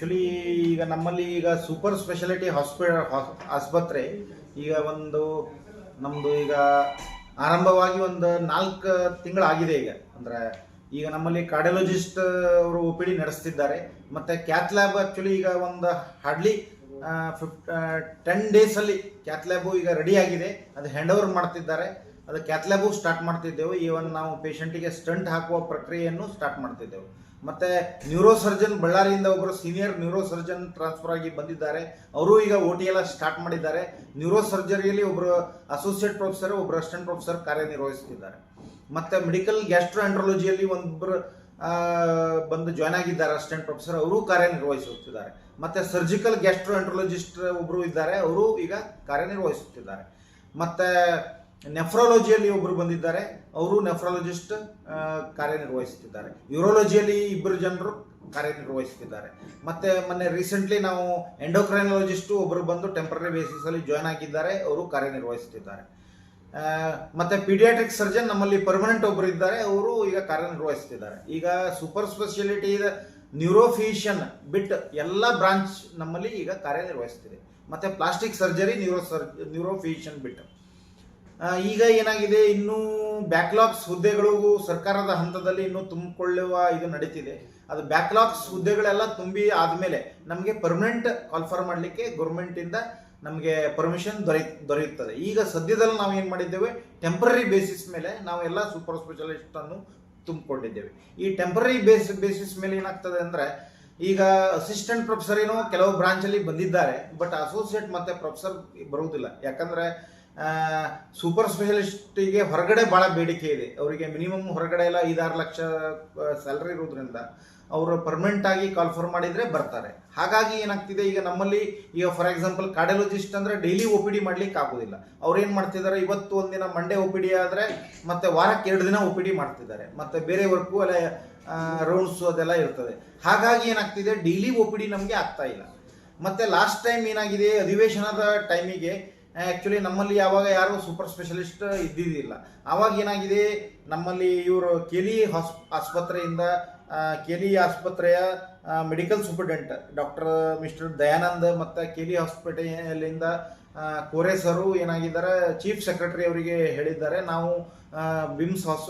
Actually ಈಗ ನಮ್ಮಲ್ಲಿ ಈಗ ಸೂಪರ್ ಸ್ಪೆಷಾಲಿಟಿ ಹಾಸ್ಪಿ ಆಸ್ಪತ್ರೆ, ಈಗ ಒಂದು ನಮ್ಮದು ಈಗ ಆರಂಭವಾಗಿ ಒಂದು ನಾಲ್ಕು ತಿಂಗಳಾಗಿದೆ ಈಗ. ಅಂದರೆ ಈಗ ನಮ್ಮಲ್ಲಿ ಕಾರ್ಡಿಯಾಲಜಿಸ್ಟ್ ಅವರು ಒ ಪಿ ಡಿ ನಡೆಸ್ತಿದ್ದಾರೆ. ಮತ್ತು ಕ್ಯಾತ್ ಲ್ಯಾಬ್ ಆ್ಯಕ್ಚುಲಿ ಈಗ ಒಂದು ಹಾರ್ಡ್ಲಿ ಫಿಫ್ ಟೆನ್ ಡೇಸಲ್ಲಿ ಕ್ಯಾತ್ ಲ್ಯಾಬು ಈಗ ರೆಡಿ ಆಗಿದೆ. ಅದು ಹ್ಯಾಂಡ್ ಓವರ್ ಮಾಡ್ತಿದ್ದಾರೆ. ಅದು ಕ್ಯಾತ್ ಲ್ಯಾಬು ಸ್ಟಾರ್ಟ್ ಮಾಡ್ತಿದ್ದೆವು. ಈವನ್ ನಾವು ಪೇಷಂಟಿಗೆ ಸ್ಟಂಟ್ ಹಾಕುವ ಪ್ರಕ್ರಿಯೆಯನ್ನು ಸ್ಟಾರ್ಟ್ ಮಾಡ್ತಿದ್ದೆವು. ಮತ್ತೆ ನ್ಯೂರೋ ಸರ್ಜನ್ ಬಳ್ಳಾರಿಯಿಂದ ಒಬ್ಬರು ಸೀನಿಯರ್ ನ್ಯೂರೋ ಸರ್ಜನ್ ಟ್ರಾನ್ಸ್ಫರ್ ಆಗಿ ಬಂದಿದ್ದಾರೆ. ಅವರು ಈಗ ಓ ಟಿ ಎಲ್ಲ ಸ್ಟಾರ್ಟ್ ಮಾಡಿದ್ದಾರೆ. ನ್ಯೂರೋ ಸರ್ಜರಿಯಲ್ಲಿ ಒಬ್ಬರು ಅಸೋಸಿಯೇಟ್ ಪ್ರೊಫೆಸರ್ ಒಬ್ಬರು ಅಸಿಸ್ಟೆಂಟ್ ಪ್ರೊಫೆಸರ್ ಕಾರ್ಯನಿರ್ವಹಿಸುತ್ತಿದ್ದಾರೆ ಮತ್ತೆ ಮೆಡಿಕಲ್ ಗ್ಯಾಸ್ಟ್ರೋ ಆಂಡ್ರಾಲಜಿಯಲ್ಲಿ ಒಬ್ಬರು ಬಂದು ಜಾಯ್ನ್ ಆಗಿದ್ದಾರೆ ಅಸಿಸ್ಟೆಂಟ್ ಪ್ರೊಫೆಸರ್ ಅವರು ಕಾರ್ಯನಿರ್ವಹಿಸುತ್ತಿದ್ದಾರೆ. ಮತ್ತೆ ಸರ್ಜಿಕಲ್ ಗ್ಯಾಸ್ಟ್ರೋ ಆಂಡ್ರಾಲಜಿಸ್ಟ್ ಒಬ್ಬರು ಇದ್ದಾರೆ. ಅವರು ಈಗ ಕಾರ್ಯನಿರ್ವಹಿಸುತ್ತಿದ್ದಾರೆ. ಮತ್ತೆ ನೆಫ್ರಾಲಜಿಯಲ್ಲಿ ಒಬ್ಬರು ಬಂದಿದ್ದಾರೆ. ಅವರು ನೆಫ್ರಾಲಜಿಸ್ಟ್ ಕಾರ್ಯನಿರ್ವಹಿಸುತ್ತಿದ್ದಾರೆ. ಯೂರೋಲಜಿಯಲ್ಲಿ ಇಬ್ಬರು ಜನರು ಕಾರ್ಯನಿರ್ವಹಿಸುತ್ತಿದ್ದಾರೆ. ಮತ್ತೆ ಮೊನ್ನೆ ರೀಸೆಂಟ್ಲಿ ನಾವು ಎಂಡೋಕ್ರೈನಾಲಜಿಸ್ಟು ಒಬ್ಬರು ಬಂದು ಟೆಂಪ್ರರಿ ಬೇಸಿಸ್ ಅಲ್ಲಿ ಜಾಯ್ನ್ ಆಗಿದ್ದಾರೆ. ಅವರು ಕಾರ್ಯನಿರ್ವಹಿಸುತ್ತಿದ್ದಾರೆ. ಮತ್ತೆ ಪೀಡಿಯಾಟ್ರಿಕ್ ಸರ್ಜನ್ ನಮ್ಮಲ್ಲಿ ಪರ್ಮನೆಂಟ್ ಒಬ್ಬರು ಇದ್ದಾರೆ. ಅವರು ಈಗ ಕಾರ್ಯನಿರ್ವಹಿಸುತ್ತಿದ್ದಾರೆ. ಈಗ ಸೂಪರ್ ಸ್ಪೆಷಾಲಿಟಿ ನ್ಯೂರೋಫಿಷಿಯನ್ ಬಿಟ್ ಎಲ್ಲ ಬ್ರಾಂಚ್ ನಮ್ಮಲ್ಲಿ ಈಗ ಕಾರ್ಯನಿರ್ವಹಿಸ್ತಿದೆ ಮತ್ತೆ plastic surgery neuro sir neurophysician ಬಿಟ್ ಈಗ ಏನಾಗಿದೆ? ಇನ್ನೂ ಬ್ಯಾಕ್ಲಾಗ್ಸ್ ಹುದ್ದೆಗಳಿಗೂ ಸರ್ಕಾರದ ಹಂತದಲ್ಲಿ ಇನ್ನೂ ತುಂಬಿಕೊಳ್ಳುವ ಇದು ನಡೀತಿದೆ. ಅದು ಬ್ಯಾಕ್ಲಾಗ್ಸ್ ಹುದ್ದೆಗಳೆಲ್ಲ ತುಂಬಿ ಆದಮೇಲೆ ನಮಗೆ ಪರ್ಮನೆಂಟ್ ಕಾಲ್ಫರ್ ಮಾಡಲಿಕ್ಕೆ ಗೌರ್ಮೆಂಟಿಂದ ನಮಗೆ ಪರ್ಮಿಷನ್ ದೊರೆ, ದೊರೆಯುತ್ತದೆ. ಈಗ ಸದ್ಯದಲ್ಲಿ ನಾವು ಏನು ಮಾಡಿದ್ದೇವೆ? ಟೆಂಪ್ರರಿ ಬೇಸಿಸ್ ಮೇಲೆ ನಾವು ಎಲ್ಲ ಸೂಪರ್ ಸ್ಪೆಷಲಿಸ್ಟ್ ಅನ್ನು ತುಂಬಿಕೊಂಡಿದ್ದೇವೆ. ಈ ಟೆಂಪ್ರರಿ ಬೇಸ್ ಬೇಸಿಸ್ ಮೇಲೆ ಏನಾಗ್ತದೆ ಅಂದರೆ, ಈಗ ಅಸಿಸ್ಟೆಂಟ್ ಪ್ರೊಫೆಸರ್ ಏನೋ ಕೆಲವು ಬ್ರಾಂಚಲ್ಲಿ ಬಂದಿದ್ದಾರೆ ಬಟ್ ಅಸೋಸಿಯೇಟ್ ಮತ್ತೆ ಪ್ರೊಫೆಸರ್ ಬರುವುದಿಲ್ಲ. ಯಾಕಂದ್ರೆ ಸೂಪರ್ ಸ್ಪೆಷಲಿಸ್ಟಿಗೆ ಹೊರಗಡೆ ಭಾಳ ಬೇಡಿಕೆ ಇದೆ. ಅವರಿಗೆ ಮಿನಿಮಮ್ ಹೊರಗಡೆ ಎಲ್ಲ ಐದಾರು ಲಕ್ಷ ಸ್ಯಾಲ್ರಿ ಇರೋದ್ರಿಂದ ಅವರು ಪರ್ಮನೆಂಟ್ ಆಗಿ ಕಾಲ್ಫರ್ ಮಾಡಿದರೆ ಬರ್ತಾರೆ. ಹಾಗಾಗಿ ಏನಾಗ್ತಿದೆ, ಈಗ ನಮ್ಮಲ್ಲಿ, ಈಗ ಫಾರ್ ಎಕ್ಸಾಂಪಲ್ ಕಾರ್ಡಿಯಾಲಜಿಸ್ಟ್ ಅಂದರೆ ಡೈಲಿ ಒ ಪಿ ಡಿ ಮಾಡ್ಲಿಕ್ಕೆ ಆಗೋದಿಲ್ಲ. ಅವ್ರೇನು ಮಾಡ್ತಿದ್ದಾರೆ, ಇವತ್ತು ಒಂದಿನ ಮಂಡೇ ಒ ಪಿ ಡಿ ಆದರೆ ಮತ್ತೆ ವಾರಕ್ಕೆ ಎರಡು ದಿನ ಒ ಪಿ ಡಿ ಮಾಡ್ತಿದ್ದಾರೆ. ಮತ್ತೆ ಬೇರೆ ವರ್ಕು ಅಲ್ಲ ರೌಂಡ್ಸು ಅದೆಲ್ಲ ಇರ್ತದೆ. ಹಾಗಾಗಿ ಏನಾಗ್ತಿದೆ ಡೈಲಿ ಒ ಪಿ ಡಿ ನಮಗೆ ಆಗ್ತಾ ಇಲ್ಲ. ಮತ್ತೆ ಲಾಸ್ಟ್ ಟೈಮ್ ಏನಾಗಿದೆ, ಅಧಿವೇಶನದ ಟೈಮಿಗೆ ಆ್ಯಕ್ಚುಲಿ ನಮ್ಮಲ್ಲಿ ಯಾವಾಗ ಯಾರು ಸೂಪರ್ ಸ್ಪೆಷಲಿಸ್ಟ್ ಇದ್ದಿದ್ದಿಲ್ಲ. ಆವಾಗ ಏನಾಗಿದೆ, ನಮ್ಮಲ್ಲಿ ಇವರು ಕೆಲಿ ಹಾಸ್ ಆಸ್ಪತ್ರೆಯಿಂದ ಕೆಲಿ ಆಸ್ಪತ್ರೆಯ medical superintendent doctor mister Dayanand ಮತ್ತು ಕೆಲಿ ಹಾಸ್ಪಿಟಲಿಂದ ಕೋರೆ ಸರು ಏನಾಗಿದ್ದಾರೆ ಚೀಫ್ ಸೆಕ್ರೆಟರಿ ಅವರಿಗೆ ಹೇಳಿದ್ದಾರೆ, ನಾವು ಬಿಮ್ಸ್ ಹಾಸ್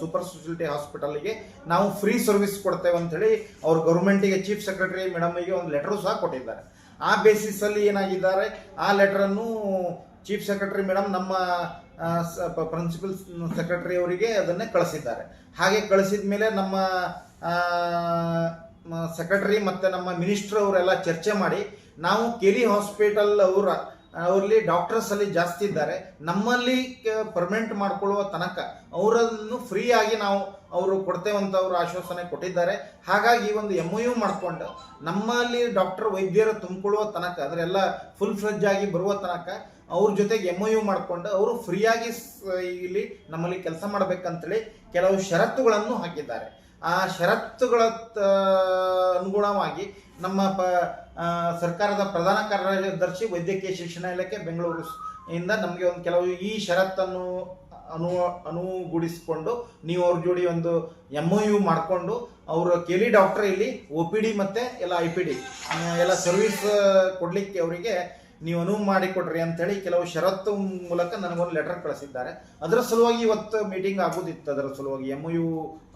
ಸೂಪರ್ ಸ್ಪೆಷಾಲಿಟಿ ಹಾಸ್ಪಿಟಲ್ಗೆ ನಾವು ಫ್ರೀ ಸರ್ವಿಸ್ ಕೊಡ್ತೇವೆ ಅಂತೇಳಿ ಅವ್ರು ಗೌರ್ಮೆಂಟಿಗೆ ಚೀಫ್ ಸೆಕ್ರೆಟರಿ ಮೇಡಮ್ಗೆ ಒಂದು ಲೆಟರು ಸಹ ಕೊಟ್ಟಿದ್ದಾರೆ. ಆ ಬೇಸಿಸ್ ಅಲ್ಲಿ ಏನಾಗಿದ್ದಾರೆ, ಆ ಲೆಟ್ರನ್ನು ಚೀಫ್ ಸೆಕ್ರೆಟರಿ ಮೇಡಮ್ ನಮ್ಮ ಪ್ರಿನ್ಸಿಪಲ್ ಸೆಕ್ರೆಟರಿ ಅವರಿಗೆ ಅದನ್ನೇ ಕಳಿಸಿದ್ದಾರೆ. ಹಾಗೆ ಕಳಿಸಿದ ಮೇಲೆ ನಮ್ಮ ಸೆಕ್ರೆಟರಿ ಮತ್ತು ನಮ್ಮ ಮಿನಿಸ್ಟರ್ ಅವರೆಲ್ಲ ಚರ್ಚೆ ಮಾಡಿ, ನಾವು ಕೆರಿ ಹಾಸ್ಪಿಟಲ್ ಅವರ, ಅವರಲ್ಲಿ ಡಾಕ್ಟರ್ಸ್ ಅಲ್ಲಿ ಜಾಸ್ತಿ ಇದ್ದಾರೆ. ನಮ್ಮಲ್ಲಿ ಪರ್ಮನೆಂಟ್ ಮಾಡ್ಕೊಳ್ಳುವ ತನಕ, ಅವರನ್ನು ಫ್ರೀ ಆಗಿ ನಾವು ಅವರು ಕೊಡ್ತೇವಂತ ಅವರು ಆಶ್ವಾಸನೆ ಕೊಟ್ಟಿದ್ದಾರೆ. ಹಾಗಾಗಿ ಈ ಒಂದು ಎಂ ಯು ಮಾಡ್ಕೊಂಡು ನಮ್ಮಲ್ಲಿ ಡಾಕ್ಟರ್ ವೈದ್ಯರು ತುಂಬಿಕೊಳ್ಳುವ ತನಕ ಅದರೆಲ್ಲ ಫುಲ್ ಫ್ಲೆಜ್ ಆಗಿ ಬರುವ ತನಕ ಅವ್ರ ಜೊತೆಗೆ ಎಂ ಯು ಮಾಡ್ಕೊಂಡು ಅವರು ಫ್ರೀಯಾಗಿ ಇಲ್ಲಿ ನಮ್ಮಲ್ಲಿ ಕೆಲಸ ಮಾಡಬೇಕಂತೇಳಿ ಕೆಲವು ಷರತ್ತುಗಳನ್ನು ಹಾಕಿದ್ದಾರೆ. ಆ ಷರತ್ತುಗಳ ಅನುಗುಣವಾಗಿ ನಮ್ಮ ಪ ಸರ್ಕಾರದ ಪ್ರಧಾನ ಕಾರ್ಯದರ್ಶಿ ವೈದ್ಯಕೀಯ ಶಿಕ್ಷಣ ಇಲಾಖೆ ಬೆಂಗಳೂರು ಇಂದ ನಮಗೆ ಒಂದು ಕೆಲವು ಈ ಷರತ್ತನ್ನು ಅನು, ಅನುಗೂಡಿಸಿಕೊಂಡು ನೀವು ಅವ್ರ ಜೋಡಿ ಒಂದು ಎಂ ಯು ಮಾಡಿಕೊಂಡು ಅವರು ಕೆಲಿ ಡಾಕ್ಟರ್ ಇಲ್ಲಿ ಒ ಪಿ ಡಿ ಮತ್ತು ಎಲ್ಲ ಐ ಪಿ ಡಿ ಎಲ್ಲ ಸರ್ವಿಸ್ ಕೊಡಲಿಕ್ಕೆ ಅವರಿಗೆ ನೀವು ಅನುವು ಮಾಡಿಕೊಡ್ರಿ ಅಂತೇಳಿ ಕೆಲವು ಷರತ್ತು ಮೂಲಕ ನನಗೊಂದು ಲೆಟರ್ ಕಳಿಸಿದ್ದಾರೆ. ಅದರ ಸಲುವಾಗಿ ಇವತ್ತು ಮೀಟಿಂಗ್ ಆಗೋದಿತ್ತು ಅದರ ಸಲುವಾಗಿ ಎಂ ಯು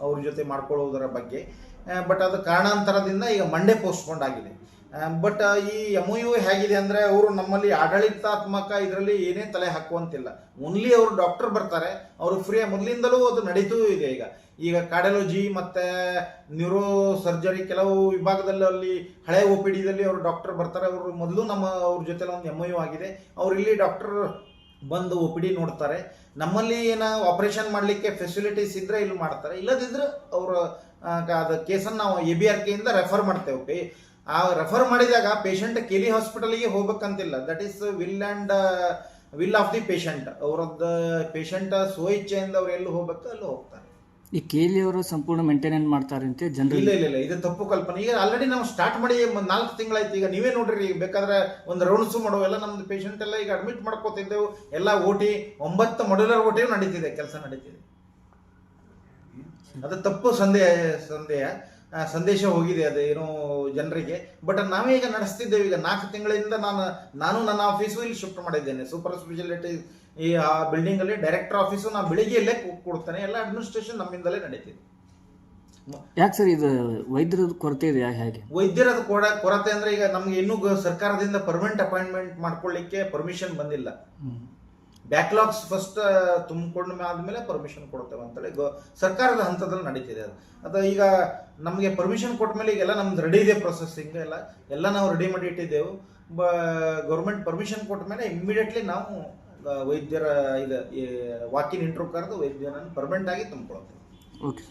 ಅವ್ರ ಜೊತೆ ಮಾಡ್ಕೊಳ್ಳೋದರ ಬಗ್ಗೆ. ಬಟ್ ಅದು ಕಾರಣಾಂತರದಿಂದ ಈಗ ಮಂಡೇ ಪೋಸ್ಟ್ಪೋಂಡ್ ಆಗಿದೆ. ಬಟ್ ಈ ಎಂ ಯು ಹೇಗಿದೆ ಅಂದರೆ ಅವರು ನಮ್ಮಲ್ಲಿ ಆಡಳಿತಾತ್ಮಕ ಇದರಲ್ಲಿ ಏನೇ ತಲೆ ಹಾಕುವಂತಿಲ್ಲ. ಓನ್ಲಿ ಅವರು ಡಾಕ್ಟರ್ ಬರ್ತಾರೆ, ಅವರು ಫ್ರೀ ಮೊದಲಿಂದಲೂ ಅದು ನಡೀತೂ ಇದೆ ಈಗ. ಈಗ ಕಾರ್ಡಿಯಾಲಜಿ ಮತ್ತು ನ್ಯೂರೋ ಸರ್ಜರಿ ಕೆಲವು ವಿಭಾಗದಲ್ಲಿ ಅಲ್ಲಿ ಹಳೆ ಒ ಪಿ ಡಿದಲ್ಲಿ ಅವರು ಡಾಕ್ಟರ್ ಬರ್ತಾರೆ, ಅವರು ಮೊದಲು ನಮ್ಮ ಅವ್ರ ಜೊತೆ ಒಂದು ಎಂ ಯು ಆಗಿದೆ. ಅವ್ರು ಇಲ್ಲಿ ಡಾಕ್ಟರ್ ಬಂದು ಒ ಪಿ ಡಿ ನೋಡ್ತಾರೆ. ನಮ್ಮಲ್ಲಿ ಏನ ಆಪರೇಷನ್ ಮಾಡಲಿಕ್ಕೆ ಫೆಸಿಲಿಟೀಸ್ ಇದ್ರೆ ಇಲ್ಲಿ ಮಾಡ್ತಾರೆ. ಇಲ್ಲದಿದ್ರೆ ಅವರು ಅದು ಕೇಸನ್ನು ನಾವು ಎ ಬಿ ಆರ್ ಕೆಯಿಂದ ರೆಫರ್ ಮಾಡ್ತೇವೆ ಆ ರೆಫರ್ ಮಾಡಿದಾಗ ಪೇಷಂಟ್ ಕೆಲಿ ಹಾಸ್ಪಿಟಲ್ಗೆ ಹೋಗ್ಬೇಕಂತಿಲ್ಲ. That is will and will of the patient ಅವರದ್ದು ಪೇಷಂಟ್ ಸ್ವಇಚ್ಛೆಯಿಂದ ಅವ್ರು ಎಲ್ಲಿ ಹೋಗ್ಬೇಕು ಅಲ್ಲಿ ಹೋಗ್ತಾರೆ. ಈ ಕೇಲಿ ಅವರು ಸಂಪೂರ್ಣ ಮೇಂಟೈನ್ ಮಾಡ್ತಾರೆ ಅಂತ ಜನರು ಇಲ್ಲ ಇಲ್ಲ ಇಲ್ಲ ಇದು ತಪ್ಪು ಕಲ್ಪನೆ. ಈಗ ಆಲ್ರೆಡಿ ನಾವು ಸ್ಟಾರ್ಟ್ ಮಾಡಿ ನಾಲ್ಕು ತಿಂಗಳಾಯ್ತು. ಈಗ ನೀವೇ ನೋಡ್ರಿ ಈಗ ಬೇಕಾದ್ರೆ ಒಂದು ರೌಂಡ್ಸು ಮಾಡೋ ಎಲ್ಲ ನಮ್ದು ಪೇಷಂಟ್ ಎಲ್ಲ ಈಗ ಅಡ್ಮಿಟ್ ಮಾಡ್ಕೋತಿದ್ದೆವು. ಎಲ್ಲ ಓಟಿ ಒಂಬತ್ತು ಮಾಡ್ಯುಲರ್ ಓಟಿಯು ನಡೀತಿದೆ ಕೆಲಸ ನಡೀತಿದೆ. ಅದು ತಪ್ಪು ಸಂದೇಹ ಸಂದೇಹ. ಸಂದೇಶ ಹೋಗಿದೆ ಅದು ಏನು ಜನರಿಗೆ. ಬಟ್ ನಾವೇ ಈಗ ನಡೆಸ್ತಿದ್ದೇವೆ. ಈಗ ನಾಲ್ಕು ತಿಂಗಳಿಂದ ನಾನು ನಾನು ನನ್ನ ಆಫೀಸು ಇಲ್ಲಿ ಶಿಫ್ಟ್ ಮಾಡಿದ್ದೇನೆ. ಸೂಪರ್ ಸ್ಪೆಷಾಲಿಟಿ ಈ ಆ ಬಿಲ್ಡಿಂಗ್ ಅಲ್ಲಿ ಡೈರೆಕ್ಟರ್ ಆಫೀಸು ನಾನು ಬೆಳಿಗ್ಗೆಯಲ್ಲೇ ಕೊಡ್ತೇನೆ. ಎಲ್ಲ ಅಡ್ಮಿನಿಸ್ಟ್ರೇಷನ್ ನಮ್ಮಿಂದಲೇ ನಡೀತಿದೆ. ಯಾಕೆ ಸರ್ ಇದು ವೈದ್ಯರ ಕೊರತೆ ಇದೆ ಹೇಗೆ? ವೈದ್ಯರ ಕೊಡ ಕೊರತೆ ಅಂದ್ರೆ ಈಗ ನಮ್ಗೆ ಇನ್ನೂ ಸರ್ಕಾರದಿಂದ ಪರ್ಮನೆಂಟ್ ಅಪಾಯಿಂಟ್ಮೆಂಟ್ ಮಾಡ್ಕೊಳ್ಳಿಕ್ಕೆ ಪರ್ಮಿಷನ್ ಬಂದಿಲ್ಲ. ಬ್ಯಾಕ್ಲಾಗ್ಸ್ ಫಸ್ಟ್ ತುಂಬಿಕೊಂಡ ಆದಮೇಲೆ ಪರ್ಮಿಷನ್ ಕೊಡ್ತೇವೆ ಅಂತೇಳಿ ಗೋ, ಸರ್ಕಾರದ ಹಂತದಲ್ಲಿ ನಡೀತಿದೆ ಅದು. ಅದು ಈಗ ನಮಗೆ ಪರ್ಮಿಷನ್ ಕೊಟ್ಟ ಮೇಲೆ ಈಗೆಲ್ಲ ನಮ್ದು ರೆಡಿ ಇದೆ ಪ್ರೊಸೆಸಿಂಗ್ ಎಲ್ಲ. ಎಲ್ಲ ನಾವು ರೆಡಿ ಮಾಡಿ ಇಟ್ಟಿದ್ದೆವು. ಬ ಗೌರ್ಮೆಂಟ್ ಪರ್ಮಿಷನ್ ಕೊಟ್ಟ ಮೇಲೆ ಇಮ್ಮಿಡಿಯೇಟ್ಲಿ ನಾವು ವೈದ್ಯರ, ಇದು ವಾಕಿನ್ ಇಂಟ್ರೂ ಕರೆದು ವೈದ್ಯರನ್ನು ಪರ್ಮನೆಂಟ್ ಆಗಿ ತುಂಬಿಕೊಳ್ತೇವೆ. ಓಕೆ